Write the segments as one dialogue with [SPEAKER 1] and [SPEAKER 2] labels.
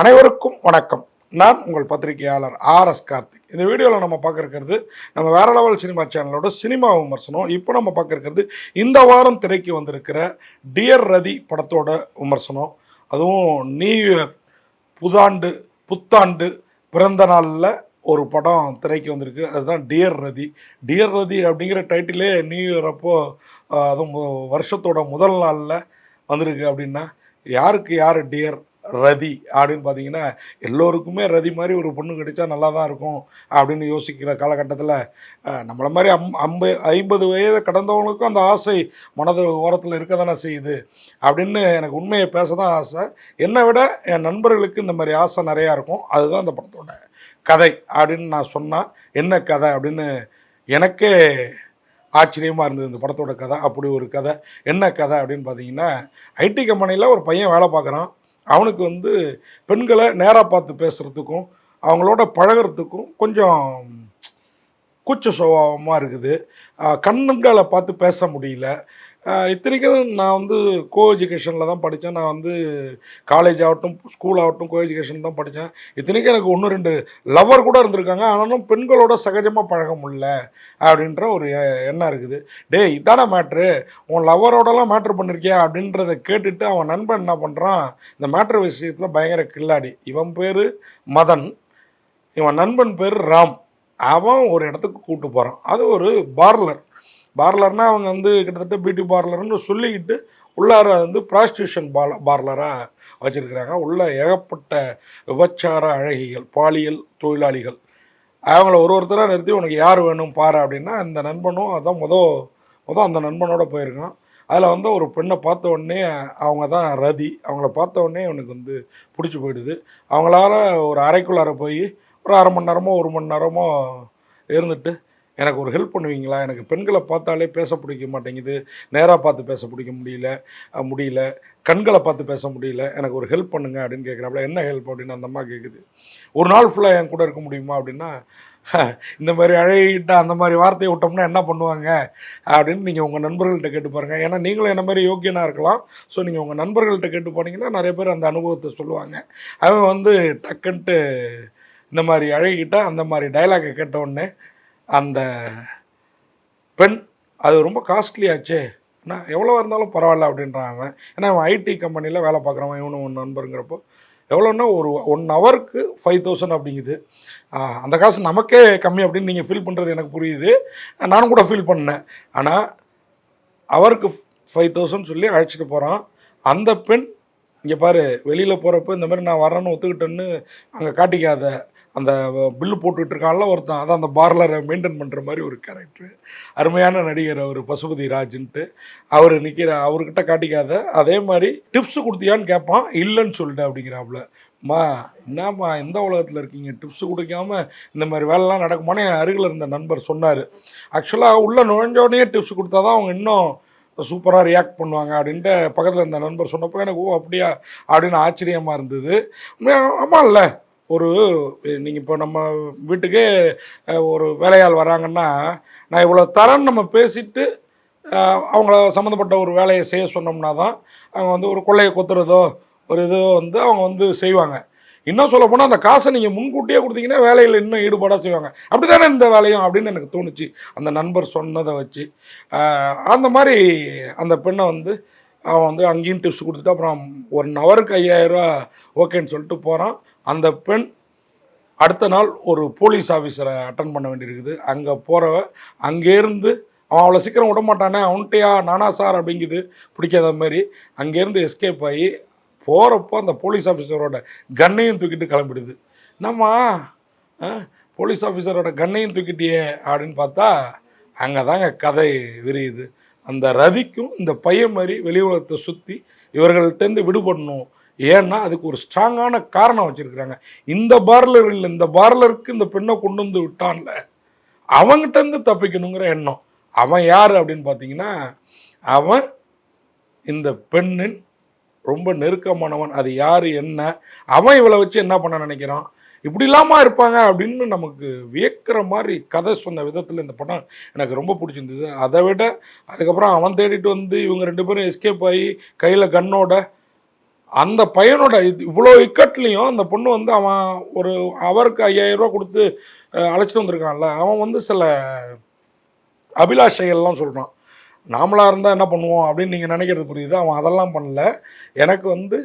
[SPEAKER 1] அனைவருக்கும் வணக்கம். நான் உங்கள் பத்திரிகையாளர் ஆர் எஸ் கார்த்திக். இந்த வீடியோவில் நம்ம பார்க்க இருக்கிறது நம்ம வேற லெவல் சினிமா சேனலோட சினிமா விமர்சனம். இப்போ நம்ம பார்க்க இருக்கிறது இந்த வாரம் திரைக்கு வந்திருக்கிற டியர் ரதி படத்தோட விமர்சனம். அதுவும் நியூ இயர் புதாண்டு புத்தாண்டு பிறந்த நாளில் ஒரு படம் திரைக்கு வந்திருக்கு. அதுதான் டியர் ரதி. டியர் ரதி அப்படிங்கிற டைட்டிலே நியூ இயர் அப்போ அதுவும் வருஷத்தோட முதல் நாளில் வந்திருக்கு அப்படின்னா யாருக்கு யார் டியர்? ரதி அப்படின்னு பார்த்தீங்கன்னா எல்லோருக்குமே ரதி மாதிரி ஒரு பொண்ணு கிடைச்சா நல்லா தான் இருக்கும் அப்படின்னு யோசிக்கிற காலகட்டத்தில் நம்மளை மாதிரி அம் ஐம்ப ஐம்பது வயதை கடந்தவங்களுக்கும் அந்த ஆசை மனது ஓரத்தில் இருக்க தானே செய்யுது அப்படின்னு எனக்கு உண்மையை பேச தான் ஆசை. என்னை விட என் நண்பர்களுக்கு இந்த மாதிரி ஆசை நிறையா இருக்கும். அதுதான் அந்த படத்தோட கதை அப்படின்னு நான் சொன்னால் என்ன கதை அப்படின்னு எனக்கே ஆச்சரியமாக இருந்தது. இந்த படத்தோட கதை அப்படி ஒரு கதை என்ன கதை அப்படின்னு பார்த்தீங்கன்னா ஐடி கம்பெனியில் ஒரு பையன் வேலை பார்க்குறான். அவனுக்கு வந்து பெண்களை நேராக பார்த்து பேசுகிறதுக்கும் அவங்களோட பழகுறதுக்கும் கொஞ்சம் கூச்ச சுபாவமாக இருக்குது. கண்ணுங்களை பார்த்து பேச முடியல. இத்தனைக்கும் நான் வந்து கோ எஜுகேஷனில் தான் படித்தேன். நான் வந்து காலேஜ் ஆகட்டும் ஸ்கூல் ஆகட்டும் கோ எஜுகேஷன் தான் படித்தேன். இத்தனைக்கும் எனக்கு ஒன்று ரெண்டு லவ்வர் கூட இருந்திருக்காங்க. ஆனாலும் பெண்களோட சகஜமாக பழக முடியல அப்படின்ற ஒரு எண்ணம் இருக்குது. டேய் இதான மேட்ரு உன் லவ்வரோடலாம் மேட்ரு பண்ணியிருக்கியா அப்படின்றத கேட்டுட்டு அவன் நண்பன் என்ன பண்ணுறான் இந்த மேட்ரு விஷயத்தில் பயங்கர கில்லாடி. இவன் பேர் மதன். இவன் நண்பன் பேர் ராம். அவன் ஒரு இடத்துக்கு கூப்பிட்டு போகிறான் அது ஒரு பார்லர். பார்லர்னால் அவங்க வந்து கிட்டத்தட்ட பியூட்டி பார்லர்னு சொல்லிக்கிட்டு உள்ளார வந்து ப்ராஸ்டியூஷன் பால பார்லராக வச்சுருக்கிறாங்க. உள்ள ஏகப்பட்ட விபச்சார அழகிகள் பாலியல் தொழிலாளிகள். அவங்கள ஒரு ஒருத்தராக நிறுத்தி உனக்கு யார் வேணும் பாரு அப்படின்னா அந்த நண்பனும் அதான் முத மொதல் அந்த நண்பனோட போயிருக்கான். அதில் வந்து ஒரு பெண்ணை பார்த்த உடனே அவங்க தான் ரதி. அவங்கள பார்த்த உடனே அவனுக்கு வந்து பிடிச்சி போயிடுது. அவங்களால ஒரு அறைக்குள்ளார போய் ஒரு அரை மணி நேரமோ ஒரு மணி நேரமோ இருந்துட்டு எனக்கு ஒரு ஹெல்ப் பண்ணுவீங்களா? எனக்கு பெண்களை பார்த்தாலே பேச பிடிக்க மாட்டேங்குது. நேராக பார்த்து பேச பிடிக்க முடியல. முடியல. கண்களை பார்த்து பேச முடியல. எனக்கு ஒரு ஹெல்ப் பண்ணுங்க அப்படின்னு கேட்குறாப்புல என்ன ஹெல்ப் அப்படின்னு அந்த அம்மா கேட்குது. ஒரு நாள் ஃபுல்லாக என் கூட இருக்க முடியுமா அப்படின்னா இந்த மாதிரி அழகிட்ட அந்த மாதிரி வார்த்தையை விட்டோம்னா என்ன பண்ணுவாங்க? அப்படின்னு நீங்கள் உங்கள் நண்பர்கள்ட்ட கேட்டு பாருங்கள் ஏன்னா நீங்களும் என்ன மாதிரி யோக்கியனாக இருக்கலாம். ஸோ நீங்கள் உங்கள் நண்பர்கள்ட்ட கேட்டு போனீங்கன்னா நிறைய பேர் அந்த அனுபவத்தை சொல்லுவாங்க. அவன் வந்து டக்குன்ட்டு இந்த மாதிரி அழகிட்ட அந்த மாதிரி டைலாகை கேட்ட உடனே அந்த பெண் அது ரொம்ப காஸ்ட்லியாச்சே என்ன எவ்வளோ இருந்தாலும் பரவாயில்ல அப்படின்றான் அவன். ஏன்னா அவன் ஐடி கம்பெனியில் வேலை பார்க்குறவன் இவனு ஒன்று நண்பருங்கிறப்போ எவ்வளோன்னா ஒரு ஒன் ஹவருக்கு ஃபைவ் தௌசண்ட் அப்படிங்குது. அந்த காசு நமக்கே கம்மி அப்படின்னு நீங்கள் ஃபீல் பண்ணுறது எனக்கு புரியுது. நானும் கூட ஃபீல் பண்ணேன். ஆனால் அவருக்கு ஃபைவ் தௌசண்ட் சொல்லி அழைச்சிட்டு போகிறான் அந்த பெண் இங்கே பாரு வெளியில் போகிறப்ப இந்த மாதிரி நான் வரேன்னு ஒத்துக்கிட்டேன்னு அங்கே காட்டிக்காத. அந்த பில்லு போட்டுக்கிட்டு இருக்கான்ல ஒருத்தன். அதான் அந்த பார்லரை மெயின்டைன் பண்ணுற மாதிரி ஒரு கேரக்டர். அருமையான நடிகர் அவர் பசுபதி ராஜ்ன்ட்டு. அவர் நிற்கிற அவர்கிட்ட காட்டிக்காத அதே மாதிரி டிப்ஸ் கொடுத்தியான்னு கேட்பான் இல்லைன்னு சொல்லிட்டு அப்படிங்கிறாப்புல மா என்னம்மா எந்த உலகத்தில் இருக்கீங்க? டிப்ஸ் கொடுக்காம இந்த மாதிரி வேலைலாம் நடக்குமான்னு என் அருகில் இருந்த நண்பர் சொன்னார். ஆக்சுவலாக உள்ளே நுழைஞ்சோடனே டிப்ஸ் கொடுத்தா தான் அவங்க இன்னும் சூப்பராக ரியாக்ட் பண்ணுவாங்க அப்படின்ட்டு பக்கத்தில் இருந்த நண்பர் சொன்னப்போ எனக்கு ஓ அப்படியா? அப்படின்னு ஆச்சரியமாக இருந்தது. ஆமாம்ல ஒரு நீங்கள் இப்போ நம்ம வீட்டுக்கே ஒரு வேலையாள் வராங்கன்னா நான் இவ்வளோ தரேன்னு நம்ம பேசிட்டு அவங்கள சம்மந்தப்பட்ட ஒரு வேலையை செய்ய சொன்னோம்னா தான் அவங்க வந்து ஒரு கொள்ளையை கொத்துறதோ ஒரு இதோ வந்து அவங்க வந்து செய்வாங்க. இன்னும் சொல்ல போனால் அந்த காசை நீங்கள் முன்கூட்டியே கொடுத்தீங்கன்னா வேலையில் இன்னும் ஈடுபாடாக செய்வாங்க. அப்படி தானே இந்த வேலையும் அப்படின்னு எனக்கு தோணுச்சு. அந்த நண்பர் சொன்னதை வச்சு அந்த மாதிரி அந்த பெண்ணை வந்து அவன் வந்து அங்கேயும் டிப்ஸ் கொடுத்துட்டு அப்புறம் ஒன் ஹவருக்கு ஐயாயிரரூவா ஓகேன்னு சொல்லிட்டு போகிறான் அந்த பெண் அடுத்த நாள் ஒரு போலீஸ் ஆஃபீஸரை அட்டன் பண்ண வேண்டியிருக்குது. அங்கே போகிறவ அங்கேருந்து அவன் அவ்வளோ சீக்கிரம் விட மாட்டானே அவன்கிட்டயா நானா சார் அப்படிங்குது. பிடிக்காத மாதிரி அங்கேருந்து எஸ்கேப் ஆகி போகிறப்போ அந்த போலீஸ் ஆஃபீஸரோட கன்னையும் தூக்கிட்டு கிளம்பிடுது. என்னம்மா? ஆ, போலீஸ் ஆஃபீஸரோட கன்னையும் தூக்கிட்டியே அப்படின்னு பார்த்தா அங்கே தாங்க கதை விரியுது. அந்த ரதிக்கும் இந்த பையன் மாதிரி வெளி உலகத்தை சுற்றி இவர்கள்ட்டேருந்து விடுபடணும். ஏன்னா அதுக்கு ஒரு ஸ்ட்ராங்கான காரணம் வச்சுருக்குறாங்க. இந்த பார்லர் இல்லை இந்த பார்லருக்கு இந்த பெண்ணை கொண்டு வந்து விட்டான்ல அவங்கிட்டேருந்து தப்பிக்கணுங்கிற எண்ணம். அவன் யார் அப்படின்னு பார்த்தீங்கன்னா அவன் இந்த பெண்ணின் ரொம்ப நெருக்கமானவன். அது யார் என்ன? அவன் இவளை வச்சு என்ன பண்ண நினைக்கிறான்? இப்படி இல்லாமல் இருப்பாங்க அப்படின்னு நமக்கு வியக்கிற மாதிரி கதை சொன்ன விதத்தில் இந்த படம் எனக்கு ரொம்ப பிடிச்சிருந்தது. அதை விட அதுக்கப்புறம் அவன் தேடிட்டு வந்து இவங்க ரெண்டு பேரும் எஸ்கேப் ஆகி கையில் கண்ணோட அந்த பையனோட இவ்வளோ இக்கட்லேயும் அந்த பொண்ணு வந்து அவன் ஒரு அவருக்கு ஐயாயிரரூவா கொடுத்து அழைச்சிட்டு வந்திருக்கான்ல. அவன் வந்து சில அபிலாஷைகள்லாம் சொல்கிறான் நாமளாக இருந்தால் என்ன பண்ணுவோம் அப்படின்னு நீங்கள் நினைக்கிறது புரியுது. அவன் அதெல்லாம் பண்ணல. எனக்கு வந்து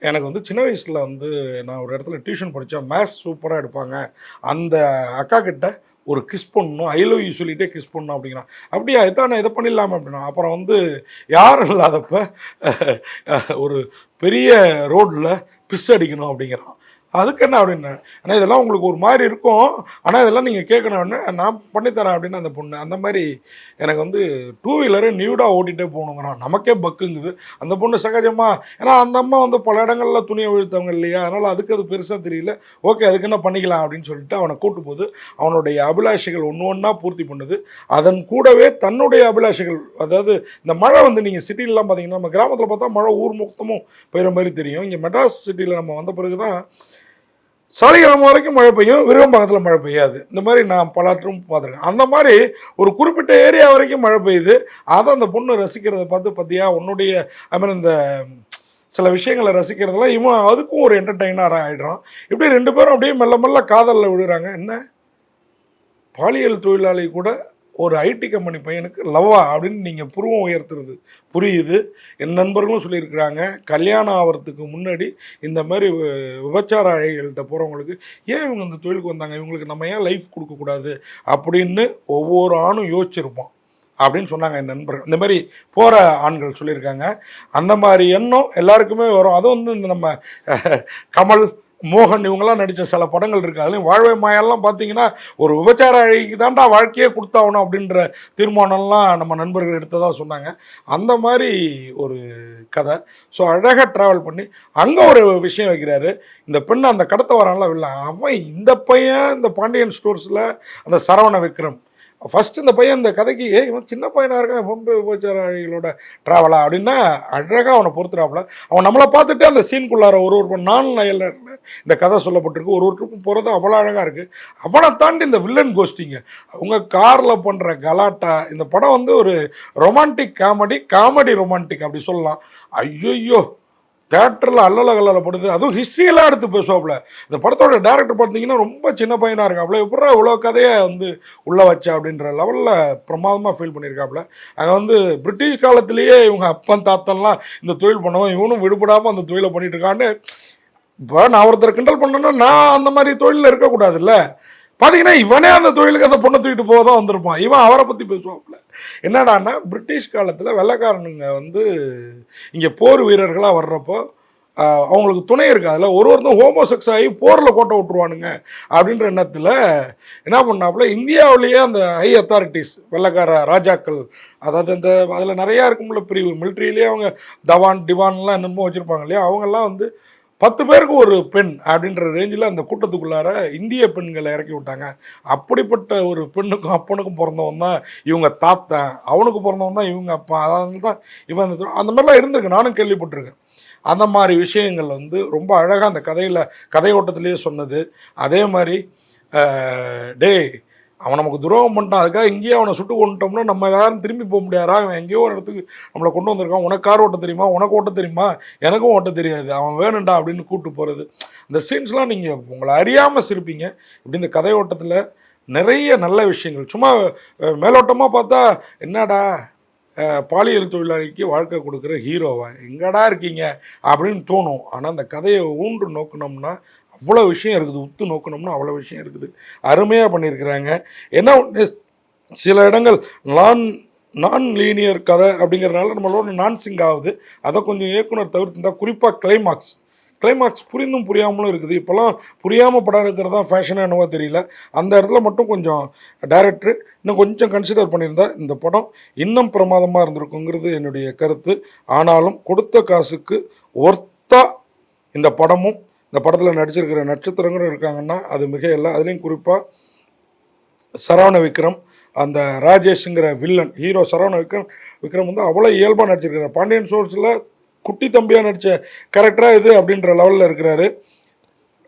[SPEAKER 1] எனக்கு வந்து சின்ன வயசில் வந்து நான் ஒரு இடத்துல டியூஷன் படித்தேன் மேத்ஸ் சூப்பராக எடுப்பாங்க. அந்த அக்கா கிட்ட ஒரு கிஸ் பண்ணணும் ஐ லவ் யூ சொல்லிகிட்டே கிஸ் பண்ணணும் அப்படிங்கிறான் அப்படியா இதான் நான் இதை பண்ணிடலாமா? அப்படின்னா. அப்புறம் வந்து யாரும் இல்லாதப்ப ஒரு பெரிய ரோட்டில் பிஸ் அடிக்கணும் அப்படிங்கிறான். அதுக்கு என்ன அப்படின்னு ஆனால் இதெல்லாம் உங்களுக்கு ஒரு மாதிரி இருக்கும். ஆனால் இதெல்லாம் நீங்கள் கேட்கணும்னு நான் பண்ணித்தரேன் அப்படின்னு அந்த பொண்ணு அந்த மாதிரி எனக்கு வந்து டூ வீலரு நியூடாக ஓட்டிகிட்டே போகணுங்கிறான் நமக்கே பக்குங்குது. அந்த பொண்ணு சகஜமாக ஏன்னா அந்த அம்மா வந்து பல இடங்களில் துணியை வீழ்த்தவங்க இல்லையா? அதனால் அதுக்கு அது பெருசாக தெரியல. ஓகே அதுக்கு என்ன பண்ணிக்கலாம் அப்படின்னு சொல்லிட்டு அவனை கூட்டு போது அவனுடைய அபிலாஷைகள் ஒன்று ஒன்றா பூர்த்தி பண்ணுது. அதன் கூடவே தன்னுடைய அபிலாஷைகள் அதாவது இந்த மழை வந்து நீங்கள் சிட்டிலலாம் பார்த்தீங்கன்னா நம்ம கிராமத்தில் பார்த்தா மழை ஊர் மொத்தமும் பெய்கிற மாதிரி தெரியும். இங்கே மெட்ராஸ் சிட்டியில் நம்ம வந்த பிறகு தான் சாலிகிராமம் வரைக்கும் மழை பெய்யும் விருகம்பாக்கத்தில் மழை பெய்யாது. இந்த மாதிரி நான் பலாற்றும் பார்த்துருக்கேன். அந்த மாதிரி ஒரு குறிப்பிட்ட ஏரியா வரைக்கும் மழை பெய்யுது. அதை அந்த பொண்ணு ரசிக்கிறத பார்த்து பார்த்தியா உன்னுடைய ஐ மீன் இந்த சில விஷயங்களை ரசிக்கிறதுலாம் இவன் அதுக்கும் ஒரு என்டர்டெய்னராக ஆகிடுறான் இப்படி ரெண்டு பேரும் அப்படியே மெல்ல மெல்ல காதலில் விடுறாங்க என்ன? பாலியல் தொழிலாளி கூட ஒரு ஐடி கம்பெனி பையனுக்கு லவ்வா அப்படின்னு நீங்கள் புருவம் உயர்த்துறது. புரியுது? என் நண்பர்களும் சொல்லியிருக்கிறாங்க கல்யாணம் ஆகிறதுக்கு முன்னாடி இந்த மாதிரி விபச்சார அழைகள்கிட்ட போகிறவங்களுக்கு ஏன் இவங்க இந்த தொழிலுக்கு வந்தாங்க? இவங்களுக்கு நம்ம ஏன் லைஃப் கொடுக்கக்கூடாது அப்படின்னு ஒவ்வொரு ஆணும் யோசிச்சிருப்போம் அப்படின்னு சொன்னாங்க என் நண்பர்கள். இந்த மாதிரி போகிற ஆண்கள் சொல்லியிருக்காங்க. அந்த மாதிரி எண்ணம் எல்லாருக்குமே வரும். அதுவும் வந்து இந்த நம்ம கமல் மோகன் இவங்கெல்லாம் நடித்த சில படங்கள் இருக்குது அதுலேயும் வாழ்வை மாயெல்லாம் பார்த்தீங்கன்னா ஒரு விபச்சார அழகிக்கு தான்டா வாழ்க்கையே கொடுத்தாகணும் அப்படின்ற தீர்மானம்லாம் நம்ம நண்பர்கள் எடுத்ததாக சொன்னாங்க. அந்த மாதிரி ஒரு கதை. ஸோ அழகாக ட்ராவல் பண்ணி அங்கே ஒரு விஷயம் வைக்கிறாரு. இந்த பெண் அந்த கடத்த வரான்ல இல்லை அவன் இந்த பையன் இந்த பாண்டியன் ஸ்டோர்ஸில் அந்த சரவண விக்ரம். ஃபர்ஸ்ட் இந்த பையன் இந்த கதைக்கு ஏய் இவன் சின்ன பையனாக இருக்கான் பொம்பை விபச்சார ட்ராவலா அப்படின்னா அழகாக அவனை பொறுத்துறாப்புல. அவன் நம்மளை பார்த்துட்டு அந்த சீனுக்குள்ளார ஒரு ஒரு நான் நயலரில் இந்த கதை சொல்லப்பட்டிருக்கு. ஒரு ஒரு போகிறது அவ்வளோ அழகாக இருக்குது அவனை தாண்டி இந்த வில்லன் கோஷ்டிங்க அவங்க காரில் பண்ணுற கலாட்டா இந்த படம் வந்து ஒரு ரொமான்டிக் காமெடி காமெடி ரொமான்டிக் அப்படி சொல்லலாம். ஐயோ தேட்டரில் அல்லல கல்லலப்படுது அதுவும் ஹிஸ்ட்ரியெல்லாம் எடுத்து பேசுவாப்புல. இந்த படத்தோட டேரக்டர் பார்த்தீங்கன்னா ரொம்ப சின்ன பையனாக இருக்காப்புல எப்படா இவ்வளோ கதையை வந்து உள்ளே வச்ச அப்படின்ற லெவலில் பிரமாதமாக ஃபீல் பண்ணியிருக்காப்புல. அங்கே வந்து பிரிட்டிஷ் காலத்திலேயே இவங்க அப்பன் தாத்தன்லாம் இந்த தொழில் பண்ணவும் இவனும் விடுபடாமல் அந்த தொழிலை பண்ணிட்டு இருக்கான்னு இப்போ நான் ஒருத்தர் கிண்டல் பண்ணேன்னா நான் அந்த மாதிரி தொழிலில் இருக்கக்கூடாதுல்ல. பார்த்தீங்கன்னா இவனே அந்த தொழிலுக்கு அந்த பொண்ணை தூக்கிட்டு போக தான் வந்திருப்பான். இவன் அவரை பற்றி பேசுவாப்புல. என்னடான்னா பிரிட்டிஷ் காலத்தில் வெள்ளைக்காரனுங்க வந்து இங்கே போர் வீரர்களாக வர்றப்போ அவங்களுக்கு துணை இருக்காதுல்ல ஒரு ஒருத்தன் ஹோமோசெக்ஸ் ஆகி போரில் கோட்டை விட்டுருவானுங்க அப்படின்ற எண்ணத்தில் என்ன பண்ணாப்புல இந்தியாவிலேயே அந்த ஹை அத்தாரிட்டிஸ் வெள்ளக்கார ராஜாக்கள் அதாவது இந்த அதில் நிறையா இருக்கும்ல பிரிவு. மிலிட்ரியிலேயே அவங்க தவான் டிவான்லாம் என்னமோ வச்சுருப்பாங்க இல்லையா? அவங்கெல்லாம் வந்து பத்து பேருக்கு ஒரு பெண் அப்படின்ற ரேஞ்சில் அந்த கூட்டத்துக்குள்ளார இந்திய பெண்களை இறக்கி விட்டாங்க. அப்படிப்பட்ட ஒரு பெண்ணுக்கும் அப்பனுக்கும் பிறந்தவன் தான் இவங்க தாத்தன் அவனுக்கு பிறந்தவன் தான் இவங்க அப்பா. அதாவது தான் இவன் அந்த அந்த மாதிரிலாம் இருந்திருக்கு. நானும் கேள்விப்பட்டிருக்கேன். அந்த மாதிரி விஷயங்கள் வந்து ரொம்ப அழகாக அந்த கதையில் கதையோட்டத்திலேயே சொன்னது. அதே மாதிரி டே டேய் அவன் நமக்கு துரோகம் பண்ணிட்டான். அதுக்காக எங்கேயோ அவனை சுட்டு கொண்டுட்டோம்னா நம்ம யாரும் திரும்பி போக முடியாதா? அவன் எங்கேயோ ஒரு இடத்துக்கு நம்மளை கொண்டு வந்திருக்கான். உனக்கு கார் ஓட்ட தெரியுமா? உனக்கு ஓட்ட தெரியுமா? எனக்கும் ஓட்ட தெரியாது. அவன் வேணும்டா அப்படின்னு கூப்பிட்டு போகிறது இந்த சீன்ஸ்லாம் நீங்கள் உங்களை அறியாமல் சிரிப்பீங்க. இப்படி இந்த கதையோட்டத்தில் நிறைய நல்ல விஷயங்கள். சும்மா மேலோட்டமாக பார்த்தா என்னடா பாலியல் தொழிலாளிக்கு வாழ்க்கை கொடுக்குற ஹீரோவா எங்கடா இருக்கீங்க? அப்படின்னு தோணும். ஆனால் அந்த கதையை ஊன்று நோக்கினோம்னா அவ்வளோ விஷயம் இருக்குது. உத்து நோக்கணும்னா அவ்வளோ விஷயம் இருக்குது. அருமையாக பண்ணியிருக்கிறாங்க. என்ன சில இடங்கள் நான் நான் லீனியர் கதை அப்படிங்கிறனால நம்மளோட நான் சிங் ஆகுது. அதை கொஞ்சம் இயக்குனர் தவிர்த்துருந்தால் குறிப்பாக கிளைமாக்ஸ் கிளைமாக்ஸ் புரிந்தும் புரியாமலும் இருக்குது. இப்போல்லாம் புரியாமல் படம் இருக்கிறது தான் ஃபேஷனாக என்னவோ தெரியல. அந்த இடத்துல மட்டும் கொஞ்சம் டைரக்டர் இன்னும் கொஞ்சம் கன்சிடர் பண்ணியிருந்தா இந்த படம் இன்னும் பிரமாதமாக இருந்திருக்குங்கிறது என்னுடைய கருத்து. ஆனாலும் கொடுத்த காசுக்கு ஒர்த்தாக இந்த படமும் இந்த படத்தில் நடிச்சிருக்கிற நட்சத்திரங்களும் இருக்காங்கன்னா அது மிக இல்லை அதுலேயும் குறிப்பாக சரவண விக்ரம் அந்த ராஜேஷுங்கிற வில்லன் ஹீரோ சரவண விக்ரம் விக்ரம் வந்து அவ்வளோ இயல்பாக நடிச்சிருக்கிறார். பாண்டியன் சோர்ஸில் குட்டி தம்பியாக நடித்த கேரக்டராக இது அப்படின்ற லெவலில் இருக்கிறாரு.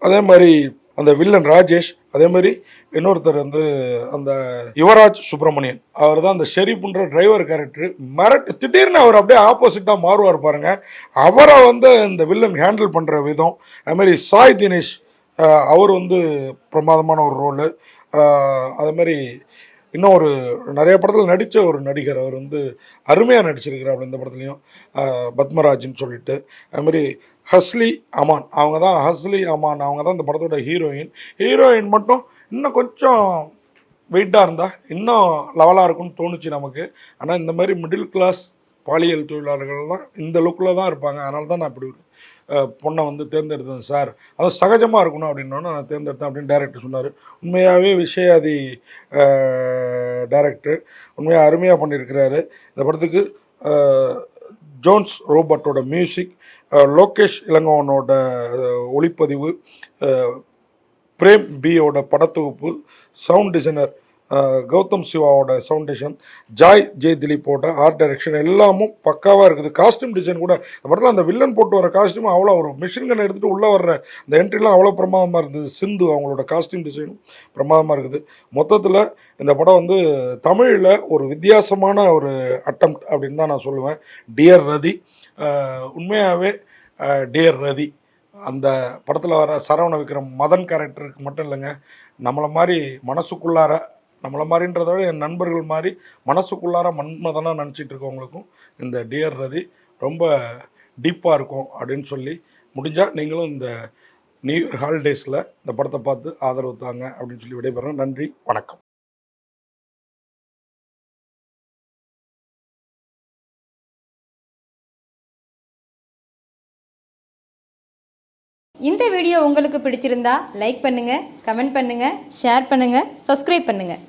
[SPEAKER 1] அதே மாதிரி அந்த வில்லன் ராஜேஷ் அதே மாதிரி இன்னொருத்தர் வந்து அந்த யுவராஜ் சுப்பிரமணியன் அவர் தான் அந்த ஷெரீப்ன்ற டிரைவர் கேரக்டர் மிரட்டு திடீர்னு அவர் அப்படியே ஆப்போசிட்டாக மாறுவார் பாருங்க. அவரை வந்து இந்த வில்லன் ஹேண்டில் பண்ணுற விதம் அதுமாரி சாய் தினேஷ் அவர் வந்து பிரமாதமான ஒரு ரோலு அதே மாதிரி இன்னும் ஒரு நிறைய படத்தில் நடித்த ஒரு நடிகர் அவர் வந்து அருமையாக நடிச்சிருக்கிறார் இந்த படத்துலையும் பத்மராஜ்னு சொல்லிட்டு. அதுமாரி ஹஸ்லி அமான். அவங்க தான் ஹஸ்லி அமான். அவங்க தான் இந்த படத்தோட ஹீரோயின். ஹீரோயின் மட்டும் இன்னும் கொஞ்சம் வெயிட்டாக இருந்தால் இன்னும் லெவலாக இருக்கும்னு தோணுச்சு நமக்கு. ஆனால் இந்த மாதிரி மிடில் கிளாஸ் பாலியல் தொழிலாளர்கள் தான் இந்த லுக்கில் தான் இருப்பாங்க. அதனால தான் நான் இப்படி ஒரு பொண்ணை வந்து தேர்ந்தெடுத்தேன் சார். அது சகஜமாக இருக்கணும் அப்படின்னோன்னு நான் தேர்ந்தெடுத்தேன் அப்படின்னு டேரக்டர் சொன்னார். உண்மையாகவே விஷயாதி டேரக்டர் உண்மையாக அருமையாக பண்ணியிருக்கிறாரு. இந்த படத்துக்கு ஜோன்ஸ் ரோபர்ட்டோட மியூசிக் லோகேஷ் இளங்கோவனோட ஒளிப்பதிவு பிரேம் பியோட படத்தொகுப்பு சவுண்ட் டிசைனர் கௌதம் சிவாவோட சவுண்டேஷன் ஜாய் ஜெய் திலீப்போட ஆர்ட் டைரக்ஷன் எல்லாமும் பக்காவாக இருக்குது. காஸ்டியூம் டிசைன் கூட இந்த படத்தில் அந்த வில்லன் போட்டு வர காஸ்டியூம் அவ்வளோ ஒரு மிஷின் கன் எடுத்துகிட்டு உள்ளே வர்ற அந்த என்ட்ரிலாம் அவ்வளோ பிரமாதமாக இருந்தது. சிந்து அவங்களோட காஸ்டியூம் டிசைனும் பிரமாதமாக இருக்குது. மொத்தத்தில் இந்த படம் வந்து தமிழில் ஒரு வித்தியாசமான ஒரு அட்டம் அப்படின்னு தான் நான் சொல்லுவேன். டியர் ரதி. உண்மையாகவே டியர் ரதி. அந்த படத்தில் வர சரவண விக்ரம் மதன் கேரக்டருக்கு மட்டும் இல்லைங்க. நம்மளை மாதிரி மனசுக்குள்ளார நம்மளை மாதிரின்றத விட என் நண்பர்கள் மாதிரி மனசுக்குள்ளார மன்மதனாக நினச்சிட்டு இருக்கவங்களுக்கும் இந்த டியர் ரதி ரொம்ப டீப்பாக இருக்கும் அப்படின்னு சொல்லி முடிஞ்சால் நீங்களும் இந்த நியூ இயர் ஹாலிடேஸில் இந்த படத்தை பார்த்து ஆதரவு தாங்க அப்படின்னு சொல்லி விடைபெறேன் நன்றி வணக்கம்.
[SPEAKER 2] இந்த வீடியோ உங்களுக்கு பிடிச்சிருந்தா லைக் பண்ணுங்கள் கமெண்ட் பண்ணுங்கள் ஷேர் பண்ணுங்கள் சப்ஸ்கிரைப் பண்ணுங்கள்